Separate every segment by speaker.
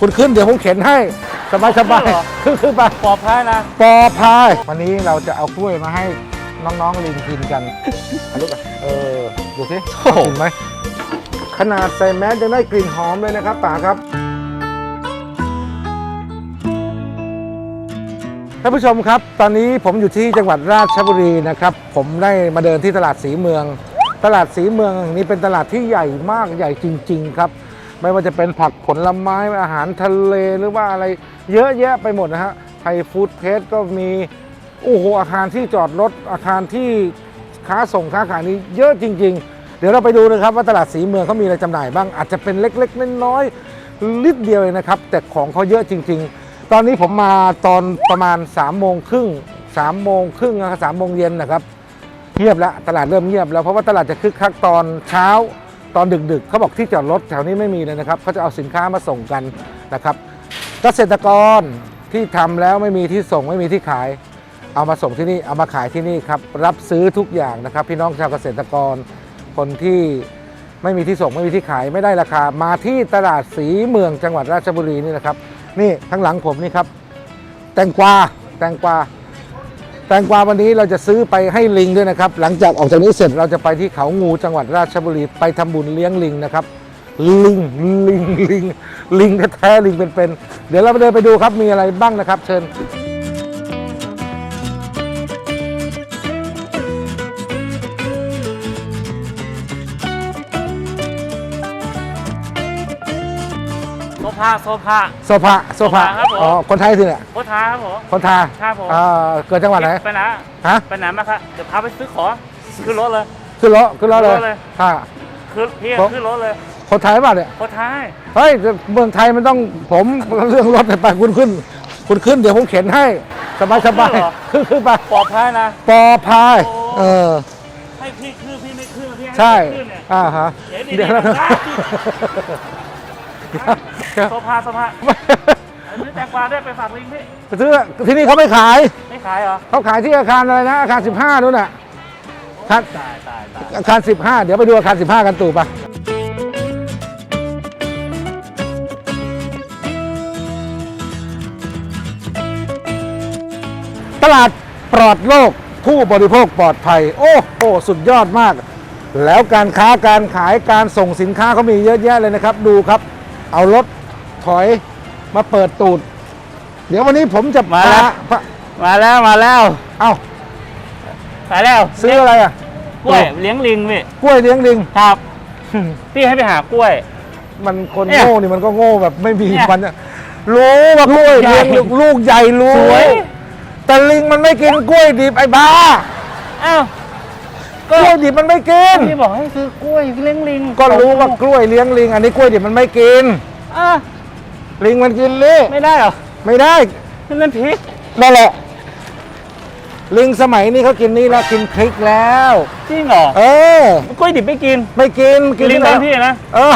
Speaker 1: คุณขึ้นเดี๋ยวผมเข็นให้ สบายสบาย
Speaker 2: ขึ้นเหรอ
Speaker 1: ขึ้นขึ้นไป
Speaker 2: ปลอดภัยนะ
Speaker 1: ปอพายวันนี้เราจะเอากล้วยมาให้น้องๆลิงกินกันอันนี้ก่อนเออดูสิ
Speaker 2: โอ้โห
Speaker 1: กินไหมขนาดใส่แมสยังได้กลิ่นหอมเลยนะครับป๋าครับท่านผู้ชมครับ ตอนนี้ผมอยู่ที่จังหวัดราชบุรีนะครับ ผมได้มาเดินที่ตลาดสีเมือง ตลาดสีเมืองแห่งนี้เป็นตลาดที่ใหญ่มากใหญ่จริง ๆ ครับ ไม่ว่าจะเป็นผักผลไม้อาหารทะเลหรือว่าอะไรเยอะแยะไปหมดนะฮะไทยฟู้ดเพสก็มีโอ้โหอาคารที่จอดรถอาคารที่ค้าส่งค้าขายนี้เยอะจริง ๆ เดี๋ยวเราไปดูนะครับว่าตลาดสีเมืองเขามีอะไรจำหน่ายบ้างอาจจะเป็นเล็กๆน้อยๆนิดเดียวเองนะครับ แต่ของเขาเยอะจริง ๆ ตอนนี้ผมมาตอนประมาณ3ามโมงครึ่งสามโมงครึ่งนะครับสามโมงเย็นนะครับเงียบแล้วตลาดเริ่มเงียบแล้วเพราะว่าตลาดจะคึกคักตอนเช้า ตอนดึกๆเขาบอกที่จอดรถแถวนี้ไม่มีเลยนะครับเขาจะเอาสินค้ามาส่งกันนะครับ เกษตรกรที่ทำแล้วไม่มีที่ส่งไม่มีที่ขาย เอามาส่งที่นี่เอามาขายที่นี่ครับรับซื้อทุกอย่างนะครับ พี่น้องชาวเกษตรกรคนที่ไม่มีที่ส่งไม่มีที่ขายไม่ได้ราคา มาที่ตลาดสีเมืองจังหวัดราชบุรีนี่นะครับ นี่ข้างหลังผมนี่ครับ แตงกวาแตงกวา แตงกวาวันนี้เราจะซื้อไปให้ลิงด้วยนะครับ หลังจากออกจากนี้เสร็จเราจะไปที่เขางูจังหวัดราชบุรีไปทำบุญเลี้ยงลิงนะครับ ลิงลิงลิงลิงแท้ๆลิงเป็นๆเดี๋ยวเราไปเดินไปดูครับมีอะไรบ้างนะครับ เชิญ
Speaker 2: โซฟาโซฟา
Speaker 1: โซฟาโซฟา
Speaker 2: ครับผม
Speaker 1: อ๋อ คนไทยสิเนี่ย
Speaker 2: โคทาครับผม
Speaker 1: คนไทย
Speaker 2: ครับผม
Speaker 1: อ่าเกิดจังหวัดไหน
Speaker 2: ไปไหน
Speaker 1: ฮะ
Speaker 2: ไปไหนมาครับเดี๋ยวพาไปซื้อของขึ้นรถเลย
Speaker 1: ขึ้นรถขึ้นรถเลย
Speaker 2: ขึ้นรถเลย
Speaker 1: ค่ะ
Speaker 2: ขึ้นพี่
Speaker 1: ผม
Speaker 2: ขึ้นรถเลย
Speaker 1: คนไทยเปล่าเนี่ย
Speaker 2: โคทา
Speaker 1: เฮ้ย เมืองไทยมันต้องผมเรื่องรถไปคุณขึ้น คุณขึ้นเดี๋ยวผมเข็นให้ สบายสบายขึ้นขึ้นไป
Speaker 2: ปลอดภัยนะ
Speaker 1: ปอพาย
Speaker 2: โอ้
Speaker 1: เออ
Speaker 2: ให้พี่ขึ้นพี่ไม่ขึ้นพี่ให้
Speaker 1: ใช่
Speaker 2: ขึ้นเนี่ย
Speaker 1: อ่าฮะ
Speaker 2: เดี๋ยวดี
Speaker 1: เดี๋ยว
Speaker 2: ๆ
Speaker 1: นะ
Speaker 2: นะครับ โซฟาโซฟาซื้อแตงกวาด้วยไปฝากลิงพี่
Speaker 1: ไปซื้อที่นี่เขาไม่ขาย
Speaker 2: ไม่ขายเหรอ
Speaker 1: เขาขายที่อาคารอะไรนะ อาคาร 15นู่นน่ะอาคาร
Speaker 2: ตายตายตาย
Speaker 1: อาคาร 15 เดี๋ยวไปดูอาคาร 15 กันตู่ปะตลาดปลอดโลกผู้บริโภคปลอดภัย โอ้โหสุดยอดมาก แล้วการค้าการขายการส่งสินค้าเขามีเยอะแยะเลยนะครับ ดูครับ เอารถถอยมาเปิดตูด เดี๋ยววันนี้ผมจะ
Speaker 2: มาแล้ว
Speaker 1: พา
Speaker 2: มาแล้วมาแล้ว
Speaker 1: เอ้า
Speaker 2: มาแล้ว
Speaker 1: ซื้ออะไรอะ
Speaker 2: กล้วยเลี้ยงลิงพี่
Speaker 1: กล้วยเลี้ยงลิง
Speaker 2: ครับ พี่ให้ไปหากล้วย
Speaker 1: มันคน
Speaker 2: เนี่ย
Speaker 1: โง่นี่มันก็โง่แบบไม่มี
Speaker 2: เนี่ย
Speaker 1: มันอะรู้ว่ากล้วย
Speaker 2: ลูกใหญ่
Speaker 1: เลี้ยงลูกใหญ่รู้
Speaker 2: สวย
Speaker 1: แต่ลิงมันไม่กินกล้วยดิบไอ้บ้า
Speaker 2: อ้าว
Speaker 1: กล้วย ดิบมันไม่กิน
Speaker 2: พี่บอกให้ซื้อกล้วยเลี้ยงลิง
Speaker 1: ก็รู้ว่ากล้วยเลี้ยงลิง อันนี้กล้วยดิบมันไม่กิน
Speaker 2: อะ
Speaker 1: ลิงมันกินลิ
Speaker 2: ไม่ได้เหรอ
Speaker 1: ไม่ได้
Speaker 2: นั่นพริก
Speaker 1: นั่นแหละ ลิงสมัยนี้เขากินนี่แล้วกินพริกแล้ว
Speaker 2: จริงเหรอ
Speaker 1: เออ
Speaker 2: กล้วยดิบไม่กิน
Speaker 1: ไม่กินกิน
Speaker 2: ลิง
Speaker 1: แล้
Speaker 2: บ้า
Speaker 1: วน
Speaker 2: พี่นะ
Speaker 1: เออ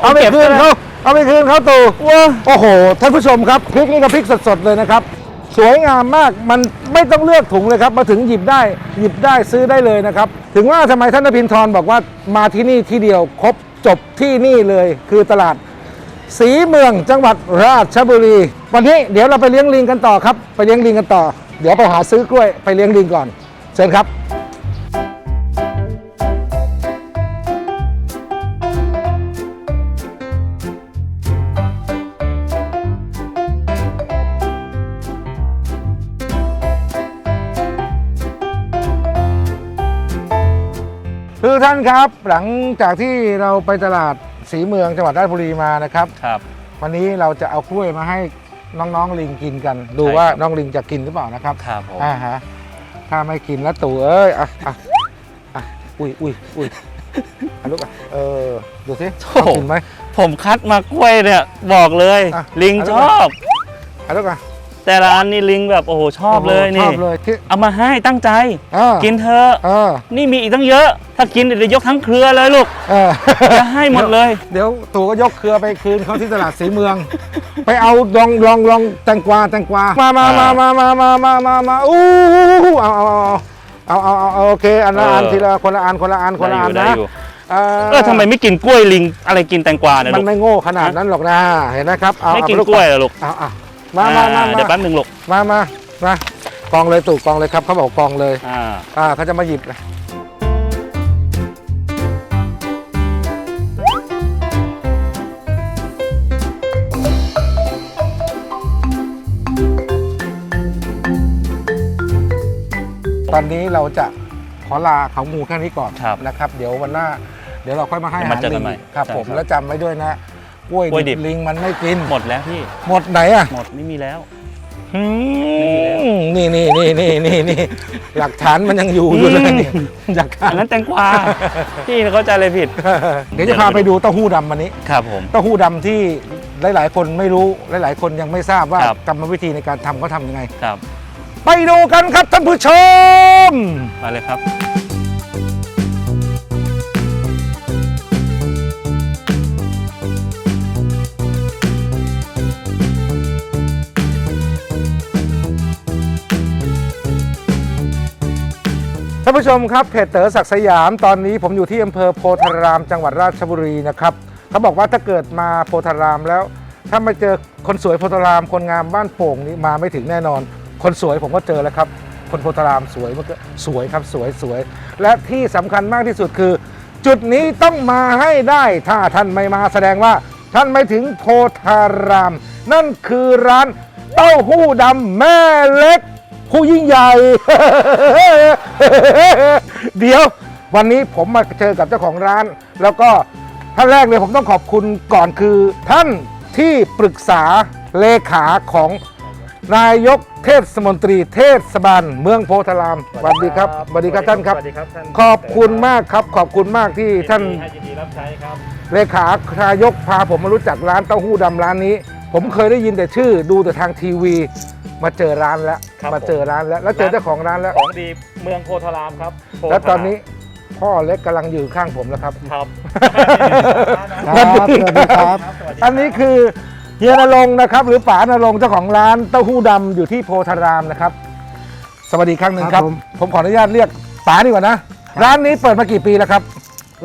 Speaker 1: เอาไป
Speaker 2: เก็บ
Speaker 1: คืน
Speaker 2: ใช่ไหม
Speaker 1: เขาเอาไปคืนเขาตู่
Speaker 2: ว้า
Speaker 1: โอ้โห ท่านผู้ชมครับ พริกนี่ก็พริกสดๆเลยนะครับ สวยงามมากมันไม่ต้องเลือกถุงเลยครับ มาถึงหยิบได้หยิบได้ซื้อได้เลยนะครับ ถึงว่าทำไมท่านนพินทรบอกว่ามาที่นี่ที่เดียวครบจบที่นี่เลยคือตลาดสีเมืองจังหวัดราชบุรี วันนี้เดี๋ยวเราไปเลี้ยงลิงกันต่อครับ ไปเลี้ยงลิงกันต่อ เดี๋ยวไปหาซื้อกล้วยไปเลี้ยงลิงก่อน เชิญครับ ท่านครับ หลังจากที่เราไปตลาดสีเมืองจังหวัดราชบุรีมานะครับ
Speaker 2: ครับ
Speaker 1: วันนี้เราจะเอากล้วยมาให้น้องๆลิงกินกัน ดู
Speaker 2: ใช่
Speaker 1: ว่า
Speaker 2: ครับ
Speaker 1: น้องลิงจะกินหรือเปล่านะครับ
Speaker 2: ครับผม
Speaker 1: อ่าฮะถ้าไม่กินแล้วตู่เอ้ยอะอะอะอุ้ยอุ้ยอุ้ยอะลูกอะเออดูสิเขากินไหม
Speaker 2: ผมคัดมากล้วยเนี่ย บอกเลย
Speaker 1: อะ
Speaker 2: ลิง
Speaker 1: เอา
Speaker 2: ช
Speaker 1: ด้วย
Speaker 2: อบ
Speaker 1: อะลูกอะ
Speaker 2: แต่ละอันนี่ลิงแบบโอ้โหชอบเลย
Speaker 1: โโหช
Speaker 2: นี่
Speaker 1: อบเลยที่
Speaker 2: เอามาให้ตั้งใจ
Speaker 1: เออ
Speaker 2: กินเถอะ
Speaker 1: เออ
Speaker 2: นี่มีอีกตั้งเยอะ ถ้ากินเดี๋ยวยกทั้งเครือเลยลูก
Speaker 1: เออ
Speaker 2: จะให้หมดเลย
Speaker 1: เดี๋ยวตู่ก็ยกเครือไปคืนเขาที่ตลาดสีเมือง ไปเอาลองลองลองแตงกวาแตงกวามามามามามามามามามาอู้หูเอาเอาเอาเอาเอาเอาเอาโอเคอันละอัน
Speaker 2: เออ
Speaker 1: ทีละคนละอันคนละอันคนละอัน
Speaker 2: ได้
Speaker 1: นะ
Speaker 2: อยู่
Speaker 1: เอ่อ
Speaker 3: เออทำไมไม่กินกล้วยลิงอะไรกินแตงกวาเนี่ย
Speaker 1: มั
Speaker 3: ลู
Speaker 1: น
Speaker 3: ก
Speaker 1: ไม่โง่ขนาดนั้นหรอกนะเห็นนะครับเอา
Speaker 3: ไม่
Speaker 1: เอา
Speaker 3: กิน
Speaker 1: ไป
Speaker 3: กล้วยเหรอลูก
Speaker 1: เอาเอา มามามา
Speaker 3: อ่
Speaker 1: มา
Speaker 3: เดี๋ยวแป๊บหนึงลูก
Speaker 1: มามามากองเลยตู่กองเลยครับเขาบอกกองเลย
Speaker 3: อ่า
Speaker 1: อ่าเขาจะมาหยิบเลยตอนนี้เราจะขอลาเขางูแค่นี้ก่อน
Speaker 3: ครับ
Speaker 1: นะครับ เดี๋ยววันหน้า เดี๋ยวเราค่อยมาให้อา
Speaker 3: เดี๋ยว
Speaker 1: หาร
Speaker 3: มาเจอกั
Speaker 1: ลิ
Speaker 3: น
Speaker 1: ง
Speaker 3: ใหม่
Speaker 1: ครับ
Speaker 3: ใช่
Speaker 1: ผม
Speaker 3: ครับ
Speaker 1: แล้วจำไว้ด้วยนะ กล้วย
Speaker 3: กล้วยดิ
Speaker 1: ดิ
Speaker 3: บ
Speaker 1: บ ลิงมันไม่กิน
Speaker 3: หมดแล้วพี่
Speaker 1: หมดไหนอะ
Speaker 3: หมดไม่มีแล้ว
Speaker 1: อืมนี่นี่นี่นี่นี่นี่หลักฐานมันยังอยู่อยู่เลยนี่หลักฐา
Speaker 3: อั
Speaker 1: น
Speaker 3: น นั้นแตงกวา พี่เข้าใจเลยผิด
Speaker 1: เดี๋ยวจะพาไปดูเต้าหู้ดำวันนี้
Speaker 3: ครับผม
Speaker 1: เต้าหู้ดำที่หลาย ๆ คนไม่รู้หลาย ๆ คนยังไม่ทราบว่า
Speaker 3: ครับ
Speaker 1: กรรมวิธีในการทำเขาทำยังไง
Speaker 3: ครับ
Speaker 1: ไปดูกันครับท่านผู้ชม
Speaker 3: มาเลยครับ
Speaker 1: ท่านผู้ชมครับเพจเต๋อศักดิ์สยามตอนนี้ผมอยู่ที่อำเภอโพธาราม จังหวัดราชบุรีนะครับเขาบอกว่าถ้าเกิดมาโพธารามแล้ว ถ้ามาเจอคนสวยโพธาราม คนงามบ้านโป่งนี้มาไม่ถึงแน่นอน คนสวยผมก็เจอแล้วครับ คนโพธารามสวยเมื่อกี้สวยครับสวยสวย และที่สำคัญมากที่สุดคือ จุดนี้ต้องมาให้ได้ถ้าท่านไม่มาแสดงว่า ท่านไม่ถึงโพธาราม นั่นคือร้านเต้าหู้ดำแม่เล็ก ผู้ยิ่งใหญ่ เดี๋ยววันนี้ผมมาเจอกับเจ้าของร้าน แล้วก็ท่านแรกเลยผมต้องขอบคุณก่อนคือ ท่านที่ปรึกษาเลขาของนายกเทศมนตรีเทศบาลเมืองโพธารามสวัสดีครับสวัสดีครับท่านครับ
Speaker 2: สวัสดีครับท่าน
Speaker 1: ขอบคุณมากครับ ขอบคุณมากที่ท่าน
Speaker 2: ให้ยินดีรับใช้ครับ
Speaker 1: เลขานายกพาผมมารู้จักร้านเต้าหู้ดำร้านนี้ ผมเคยได้ยินแต่ชื่อดูแต่ทางทีวี มาเจอร้านแล้ว
Speaker 2: ครับ
Speaker 1: มาเจอร้านแล้ว แล้วเจอเจ้าของร้านแล้ว
Speaker 2: ของดีเมืองโพธารามครับโพธาราม
Speaker 1: แล้วตอนนี้พ่อเล็กกำลังอยู่ข้างผมแล้วครับ
Speaker 2: ครับ
Speaker 1: ครับสวัสดีครับ
Speaker 2: สวัสดีรับ
Speaker 1: อันนี้คือเฮียนรงค์นะครับ หรือป๋านรงค์เจ้าของร้านเต้าหู้ดำอยู่ที่โพธารามนะครับ สวัสดีครั้งหนึ่งครับ
Speaker 4: ครับผม
Speaker 1: ผมขออนุญาตเรียกป๋าดีกว่านะ ร้านนี้เปิดมากี่ปีแล้วครับ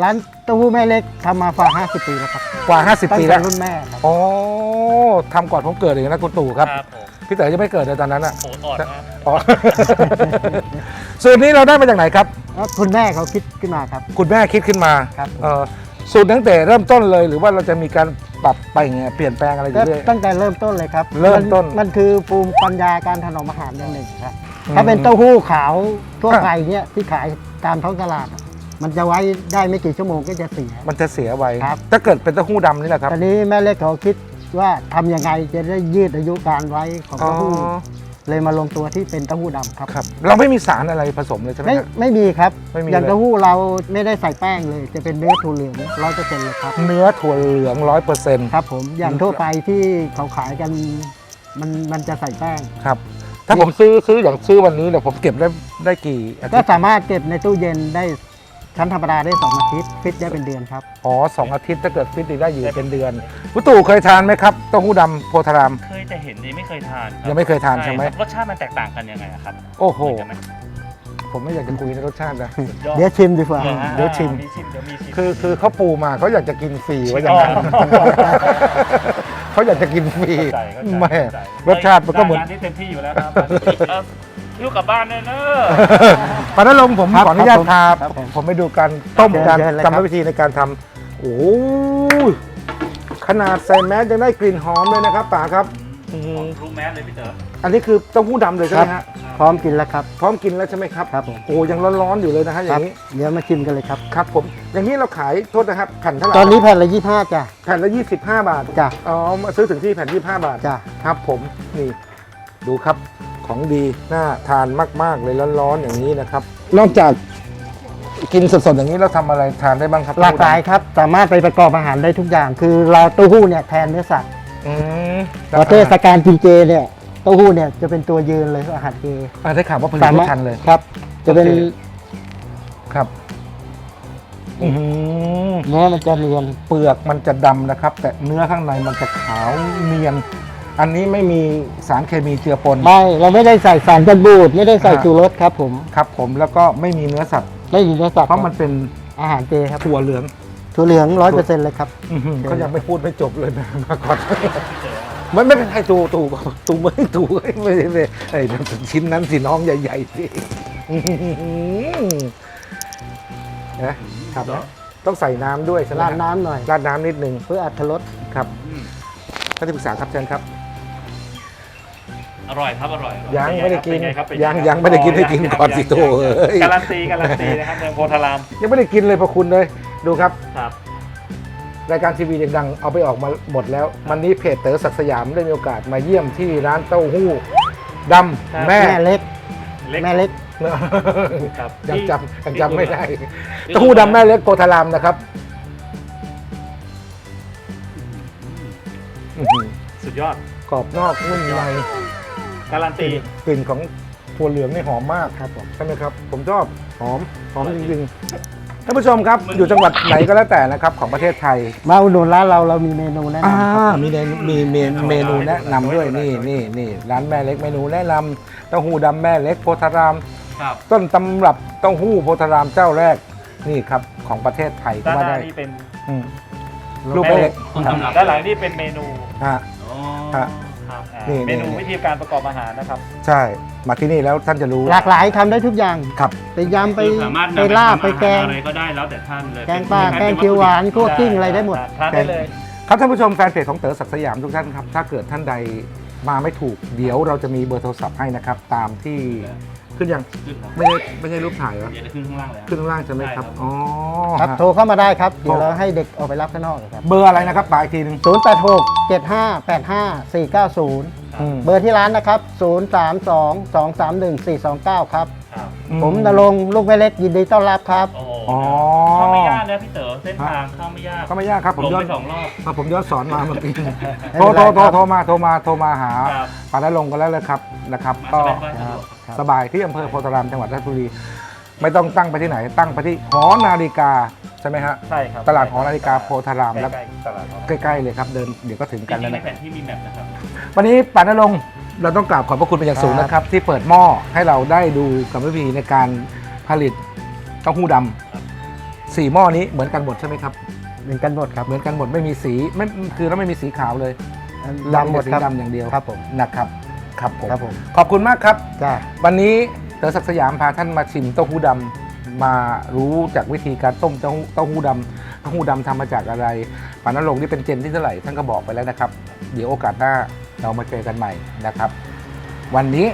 Speaker 4: ร้านเต้าหู้แม่เล็กทำมาฝ่า50 ปีแล้วครับ
Speaker 1: กว่า 50
Speaker 4: ตั้ง
Speaker 1: ปี
Speaker 4: แต่
Speaker 1: แล้ว
Speaker 4: รุ่นแม่ครับ
Speaker 1: โอ้ทำก่อนผมเกิดเองนะคุณตู่ครับ
Speaker 2: ครับผม
Speaker 1: พี่เต๋อยังไม่เกิดเลยตอนนั้นอะ
Speaker 2: โหอ่อนมาก
Speaker 1: อ๋อ สูตรนี้เราได้มาจากไหนครับ
Speaker 4: แล้วคุณแม่เขาคิดขึ้นมาครับ
Speaker 1: คุณแม่คิดขึ้นมา
Speaker 4: ครับผม
Speaker 1: เอ่อสูตรตั้งแต่เริ่มต้นเลยหรือว่าเราจะมีการปรับไปไงเปลี่ยนแปลงอะไรอ
Speaker 4: ก็
Speaker 1: ยู่เรื่อย
Speaker 4: ตั้งแต่เริ่มต้นเลยครับ
Speaker 1: เริ่มต้น
Speaker 4: มันคือภูมิปัญญาการถนอมอาหารอย่างหนึ่งครับ
Speaker 1: อืม
Speaker 4: ถ้าเป็นเต้าหู้ขาวทั่ว
Speaker 1: ครับ
Speaker 4: ไปเนี่ยที่ขายตามท้องตลาดอะมันจะไว้ได้ไม่กี่ชั่วโมงก็จะเสีย
Speaker 1: มันจะเสียไว
Speaker 4: ครับ
Speaker 1: ถ้าเกิดเป็นเต้าหู้ดำนี่แหละครับ
Speaker 4: ตอนนี้แม่เล็กเขาคิด ว่าทำยังไงจะได้ยืดอายุการไว้ของ
Speaker 1: อ๋อ
Speaker 4: เต้าหู้เลยมาลงตัวที่เป็นเต้าหู้ดำครับ
Speaker 1: ครับ เราไม่มีสารอะไรผสมเลยใช่ไหม
Speaker 4: ไม่
Speaker 1: ครับ
Speaker 4: ไม่มีครับ
Speaker 1: ไม่มี
Speaker 4: อย่าง
Speaker 1: เลย
Speaker 4: เต้าหู้เราไม่ได้ใส่แป้งเลย จะเป็นเนื้อถั่วเหลืองร้อยเปอร์เซ็นต์เลยครับ
Speaker 1: เนื้อถั่วเหลืองร้อยเปอร์เซ็นต์
Speaker 4: ครับผมอย่างทั่วไปที่เขาขายกันมันมันจะใส่แป้ง
Speaker 1: ครับ ถ้าผมซื้อซื้ออย่างซื้อวันนี้เนี่ยผมเก็บได้ได้กี่อาทิ
Speaker 4: ก็
Speaker 1: ตย์
Speaker 4: สามารถเก็บในตู้เย็นได้ ชั้นธรรมดาได้สองอาทิตย์ฟิตได้เป็นเดือนครับ
Speaker 1: อ๋อสองอาทิตย์ถ้าเกิดฟิตได้อยู่เป็นเดือนคุณตู่เคยทานไหมครับเต้าหู้ดำโพธาราม
Speaker 2: เคยแต่เห็นนี่ไม่เคยทานครับ
Speaker 1: ยังไม่เคยทานใช่ไหม
Speaker 2: ครับรสชาติมันแตกต่างกันยังไงอะครับ
Speaker 1: โอ้โห
Speaker 2: เหมือนกันไหม
Speaker 1: ผมไม่อยากจะคุยในรสชาตินะ
Speaker 2: สุดยอด
Speaker 4: เดี๋ยวชิมดีกว่า
Speaker 2: อ่า
Speaker 1: เดี๋ยวชิม
Speaker 2: มีชิมเดี๋ยวมีชิม
Speaker 1: คือคือเขาปูมาเขาอยากจะกินฟรีว่าอย่างนั้น
Speaker 2: อ๋อ
Speaker 1: เขาอยากจะกินฟรี
Speaker 2: เข้าใจเข้าใจ
Speaker 1: แม่
Speaker 2: เข้าใจ
Speaker 1: รสชาติมันก็เหมือน
Speaker 2: ร้านที่เต็มที่อยู่แล้วครับเอ่อหิ้วกลับบ้านเนอะเนอะ
Speaker 1: ปานลมผม
Speaker 4: ครับ
Speaker 1: ขออนุญาตพา
Speaker 4: ครับผม
Speaker 1: ผมไปดูการต้ม
Speaker 4: เชิญ
Speaker 1: การ
Speaker 4: เชิญเลย
Speaker 1: กรร
Speaker 4: ครั
Speaker 1: ม
Speaker 4: บ
Speaker 1: วิธีในการทำโอ้โหขนาดใส่แมสยังได้กลิ่นหอมเลยนะครับป๋าครับอืม
Speaker 2: รูแมสเลยพี่เต๋อ
Speaker 1: อันนี้คือเต้าหู้ดำเลยใช่ไหมฮะ
Speaker 4: พร้อมกินแล้วครับ
Speaker 1: พร้อมกินแล้วใช่ไหมครับ
Speaker 4: ครับผม
Speaker 1: โอ้ยังร้อนๆอยู่เลยนะฮะอ
Speaker 4: ค
Speaker 1: ย่า
Speaker 4: รับ
Speaker 1: งนี้
Speaker 4: เดี๋ยวมาชิมกันเลยครับ
Speaker 1: ครับผมอย่างนี้เราขายโทษนะครับแผ่นเท่าไหร่
Speaker 4: ตอนนี้แผ่นละยี่ห้าจ้ะ
Speaker 1: แผ่นละ 25 บาท
Speaker 4: จ้ะ
Speaker 1: อ๋อมาซื้อถึงที่แผ่น25 บาท
Speaker 4: จ้ะ
Speaker 1: ครับผมนี่ดูครับ ของดีน่าทานมาก ๆ เลยร้อนๆอย่างนี้นะครับ นอกจากกินสดๆอย่างนี้เราทำอะไรทานได้บ้างครับ
Speaker 4: หลากหลายครับ สามารถไปประกอบอาหารได้ทุกอย่าง คือเราเต้าหู้เนี่ยแทนเนื้อสัตว์
Speaker 1: อืม
Speaker 4: พอเทศกาลกินเจเนี่ยเต้าหู้เนี่ยจะเป็นตัวยืนเลยอาหารเจ
Speaker 1: อะได้ข่าวว่าผลิตไม่ทันเลย
Speaker 4: ครับ จะเป็น
Speaker 1: โอเคครับอื้อหือ
Speaker 4: เนื้อมันจะเนียน
Speaker 1: เปลือกมันจะดำนะครับ แต่เนื้อข้างในมันจะขาวเนียน อันนี้ไม่มีสารเคมีเจือปน
Speaker 4: ไม่เราไม่ได้ใส่สารกันบูดไม่ได้ใส่
Speaker 1: อ่า
Speaker 4: ชูรสครับผม
Speaker 1: ครับผมแล้วก็ไม่มีเนื้อสัตว์
Speaker 4: ไม่มีเนื้อสัตว์
Speaker 1: เพราะมันเป็น
Speaker 4: อาหารเจครับ
Speaker 1: ถั่วเหลือง
Speaker 4: ถั่วเหลืองร้อยเปอร์เซ็นต์เลยครับ
Speaker 1: อื้อหือเขายังไม่พูดไม่จบเลยนะมาก่อนไม่ไม่เป็นไรตูตูตูไม่ตูไม่ไม่ไม่ไอ้ชิ้นนั้นสิน้องใหญ่ๆสิอื้อหือนะครับต้องใส่น้ำด้วยใช่ไหม
Speaker 4: ราดน้ำหน่อย
Speaker 1: ราดน้ำนิดนึง
Speaker 4: เพื่ออัตรส
Speaker 1: ครับท่านที่ปรึกษาครับเชิญครับ
Speaker 2: อร่อยครับอร่อยอร่อ
Speaker 1: ยังไม่ได้กิน
Speaker 2: เป็งครับเป็น
Speaker 1: ยัง
Speaker 2: ครับ
Speaker 1: ยังไม่ได้กินให้กิน
Speaker 2: ยัง
Speaker 1: ก่อนสิ
Speaker 2: ยัง
Speaker 1: โถ่เอ้ย
Speaker 2: การันตีการันตีนะครับเมืองโพธาราม
Speaker 1: ยังไม่ได้กินเลยพระคุณเลย ดูครับ
Speaker 2: ครับ
Speaker 1: รายการทีวีดังๆเอาไปออกมาหมดแล้ว วันนี้เพจเต๋อศักดิ์สยามได้มีโอกาสมาเยี่ยมที่ร้านเต้าหู้ดำแม่
Speaker 4: แม่เล็ก
Speaker 2: เล็ก
Speaker 4: แม่เล็ก
Speaker 2: ครับ
Speaker 1: ยัง
Speaker 2: ที่
Speaker 1: จำยังจำไม่ได้
Speaker 2: ที่
Speaker 1: เต้าหู้ดำแม่เล็กโพธารามนะครับอื้อหือ
Speaker 2: สุดยอด
Speaker 1: กรอบนอกนุ่มใน
Speaker 2: การันตี
Speaker 1: กลิ่นของถั่วเหลืองนี่หอมมาก
Speaker 4: ครับผม
Speaker 1: ใช่ไหมครับ ผมชอบหอมหอมจริงๆท่านผู้ชมครับอยู่จังหวัดไหนก็แล้วแต่นะครับของประเทศไทย
Speaker 4: มาอุดหนุนร้านเราเรามีเมนูแนะ
Speaker 1: อ่านำ
Speaker 4: ครับ
Speaker 1: มีเมนูมีเมนูเมนูแนะนำด้วยนี่นี่นี่ร้านแม่เล็กเมนูแนะนำเต้าหู้ดำแม่เล็กโพธาราม
Speaker 2: ครับ
Speaker 1: ต้นตำรับเต้าหู้โพธารามเจ้าแรกนี่ครับของประเทศไทยก็
Speaker 2: ด้าน
Speaker 1: ว่า
Speaker 2: หน้า
Speaker 1: ได้
Speaker 2: นี่เป็น
Speaker 1: อืมลูกแม่เล็ก
Speaker 2: ต้นตำรับด้านหลังนี่เป็นเมนู
Speaker 1: ฮะฮะ
Speaker 2: ครับอ่า
Speaker 1: นี่
Speaker 2: เมนู
Speaker 1: นี่
Speaker 2: วิธีการประกอบอาหารนะครับ
Speaker 1: ใช่ มาที่นี่แล้วท่านจะรู้
Speaker 4: หลากหลายทำได้ทุกอย่าง
Speaker 1: ครับ
Speaker 4: ไปยำไป
Speaker 3: คือสามารถนำ
Speaker 4: ไปลาบไป
Speaker 3: ทำอหร
Speaker 4: แกง
Speaker 3: อะไรก็ได้แล้วแต่ท่านเลย
Speaker 4: แกงปลาแกงเขียวหวานคั่วกลิ้งอะไรได้หมด
Speaker 2: ทานได้เลย
Speaker 1: ครับท่านผู้ชมแฟนเพจของเต๋อศักดิ์สยามทุกท่านครับ ถ้าเกิดท่านใดมาไม่ถูก เดี๋ยวเราจะมีเบอร์โทรศัพท์ให้นะครับ ตามที่ ขึ้นยัง
Speaker 3: ขึ้นครับ
Speaker 1: ไม่ใช่ไม่ใช่รูปถ่ายเหรอ
Speaker 3: เดี๋ยวจะขึ้นข้างล่างเลยครับ
Speaker 1: ขึ้นข้างล่างใช่ไหมครับ
Speaker 3: ได้ครับ
Speaker 1: อ๋อ
Speaker 4: ครับ
Speaker 1: ฮะ
Speaker 4: โทรเข้ามาได้ครับ เดี๋ยวเราให้เด็กออกไปรับข้างนอกเลยครับ
Speaker 1: เบอร์อะไรนะครับปลายทีหนึง
Speaker 4: 0 8 6 7 5 8 5 4 9 0
Speaker 1: อืม
Speaker 4: เบอร์ที่ร้านนะครับ 0 3 2 2 3 1 4 2 9 ครับ
Speaker 2: ครับ
Speaker 4: ผมนรงค์ลูกแม่เล็กยินดีต้อนรับครับ
Speaker 2: โอ้โห
Speaker 1: อ๋อ
Speaker 2: เข้าไม่ยากนะพี่เต๋อเส้นทางเข้าไม่ยาก
Speaker 1: ก็ไม่ยากครับผม
Speaker 2: ลง
Speaker 1: ย้อ
Speaker 2: ไป
Speaker 1: น
Speaker 2: สองรอบ
Speaker 1: อะผมย้อนสอนมาเมื่อกี้
Speaker 4: ไม่
Speaker 1: โทร
Speaker 4: เป็น
Speaker 1: โท
Speaker 4: ไร
Speaker 1: รโทร
Speaker 4: ครับ
Speaker 1: โทรมาโทรมาโทรมาหา
Speaker 2: ครับ
Speaker 1: ปานาลงกันแล้วเลยครับนะครับ
Speaker 2: มา
Speaker 1: ก็
Speaker 2: สบายๆสะดวก
Speaker 4: ครับ
Speaker 1: สบายที่อำเภอโพธารามจังหวัดราชบุรี ไม่ต้องตั้งไปที่ไหน ตั้งไปที่หอนาฬิกาใช่ไหมฮะ
Speaker 2: ใช่ครับ
Speaker 1: ตลาดหอนาฬิกาโพธารามแล้ว
Speaker 2: ใกล้ๆตลาดหอ
Speaker 1: ใกล้ๆเลยครับเดินเดี๋ยวก็ถึง
Speaker 2: จ
Speaker 1: กัน
Speaker 2: ริ
Speaker 1: แล้ว
Speaker 2: งๆใน
Speaker 1: นะ
Speaker 2: แผนที่มีแมปนะครับ
Speaker 1: วันนี้ปานรงค์เราต้องกราบขอบพระคุณเป็นอย่างสูงนะครับ ที่เปิดหม้อให้เราได้ดูกรรมวิธีในการผลิตเต้าหู้ดำ สี่หม้อนี้เหมือนกันหมดใช่ไหมครับ
Speaker 4: เหมือนกันหมดครับ
Speaker 1: เหมือนกันหมดไม่มีสีไม่คือแล้วไม่มีสีขาวเลย
Speaker 4: ดำหมด
Speaker 1: สี
Speaker 4: ครับ
Speaker 1: ดำอย่างเดียว
Speaker 4: ครับผม
Speaker 1: นะครับครับผม
Speaker 4: ครับผม
Speaker 1: ขอบคุณมากครับ
Speaker 4: จ้า
Speaker 1: วันนี้เต๋อศักดิ์สยามพาท่านมาชิมเต้าหู้ดำมารู้จากวิธีการต้มเต้าหู้เต้าหู้ดำเต้าหู้ดำทำมาจากอะไรปานนรงค์นี่เป็นเจนที่เท่าไหร่ท่านก็บอกไปแล้วนะครับ เดี๋ยวโอกาสหน้าเรามาเจอกันใหม่นะครับ วันนี้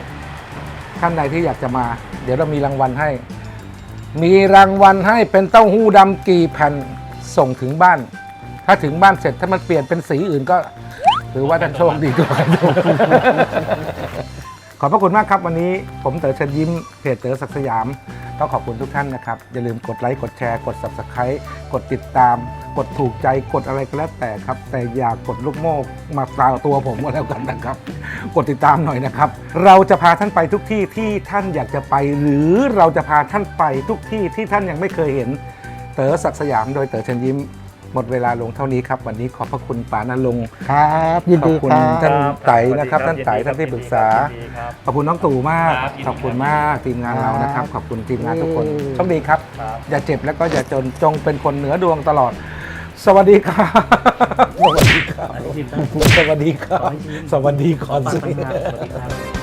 Speaker 1: ท่านใดที่อยากจะมา เดี๋ยวเรามีรางวัลให้ มีรางวัลให้เป็นเต้าหู้ดำกี่แผ่นส่งถึงบ้าน ถ้าถึงบ้านเสร็จถ้ามันเปลี่ยนเป็นสีอื่นก็ถือว่าท่านโชคดีด้วยขอบพระคุณมากครับวันนี้ผมเต๋อเชิญยิ้มเพจเต๋อศักดิ์สยามต้องขอบคุณทุกท่านนะครับ อย่าลืมกดไลค์กดแชร์กด subscribe กดติดตาม กดถูกใจกดอะไรก็แล้วแต่ครับ แต่อย่ากดลูกโม่มาตราตัวผมก็แล้วกันนะครับ กดติดตามหน่อยนะครับ เราจะพาท่านไปทุกที่ที่ท่านอยากจะไป หรือเราจะพาท่านไปทุกที่ที่ท่านยังไม่เคยเห็น เต๋อศักดิ์สยามโดยเต๋อเชิญยิ้มหมดเวลาลงเท่านี้ครับ วันนี้ขอบพระคุณปานาลงค์
Speaker 4: ครับ ยิน
Speaker 1: ขอ
Speaker 4: ดี
Speaker 1: บคุณ
Speaker 4: ครับ
Speaker 1: ท่าน
Speaker 2: ครับ
Speaker 1: ไตนะครับ
Speaker 2: สวั
Speaker 1: ท่าน
Speaker 2: สดี
Speaker 1: ไต
Speaker 2: ครับ
Speaker 1: ท่านที่ปรึกษา
Speaker 2: ยินดีครับ
Speaker 1: ขอบคุณน้องตู่มาก
Speaker 2: ครับยินดี
Speaker 1: ขอบคุณมากทีมงานเรานะครับ ขอบคุณทีมงานทุกคน
Speaker 4: อืม
Speaker 1: โชคดีครับ
Speaker 2: ครับ
Speaker 1: อย่าเจ็บแล้วก็อย่าจนจงเป็นคนเหนือดวงตลอด สวัสดีครับ สวัสดีครับ สวัสดีครับ สวัสดีก่อนสิ
Speaker 2: สวัสดีครับ